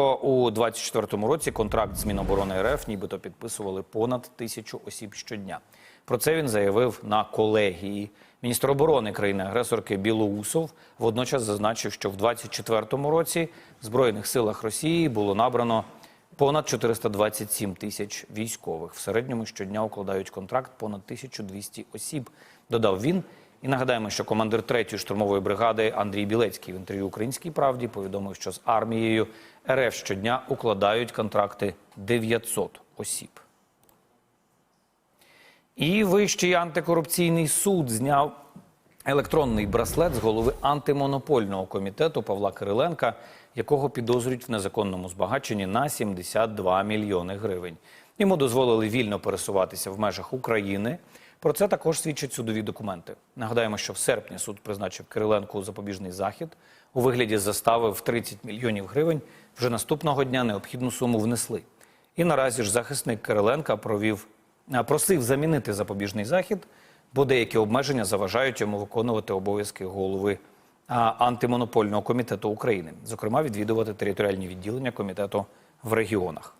У 24-му році контракт з Міноборони РФ нібито підписували понад тисячу осіб щодня. Про це він заявив на колегії. Міністр оборони країни-агресорки Білоусов водночас зазначив, що в 24-му році в Збройних силах Росії було набрано понад 427 тисяч військових. В середньому щодня укладають контракт понад 1200 осіб, додав він. І нагадаємо, що командир 3-ї штурмової бригади Андрій Білецький в інтерв'ю Українській правді повідомив, що з армією РФ щодня укладають контракти 900 осіб. І Вищий антикорупційний суд зняв електронний браслет з голови антимонопольного комітету Павла Кириленка, якого підозрюють в незаконному збагаченні на 72 мільйони гривень. Йому дозволили вільно пересуватися в межах України. Про це також свідчать судові документи. Нагадаємо, що в серпні суд призначив Кириленку запобіжний захід у вигляді застави в 30 мільйонів гривень. Вже наступного дня необхідну суму внесли. І наразі ж захисник Кириленка провів просив замінити запобіжний захід, бо деякі обмеження заважають йому виконувати обов'язки голови антимонопольного комітету України, зокрема відвідувати територіальні відділення комітету в регіонах.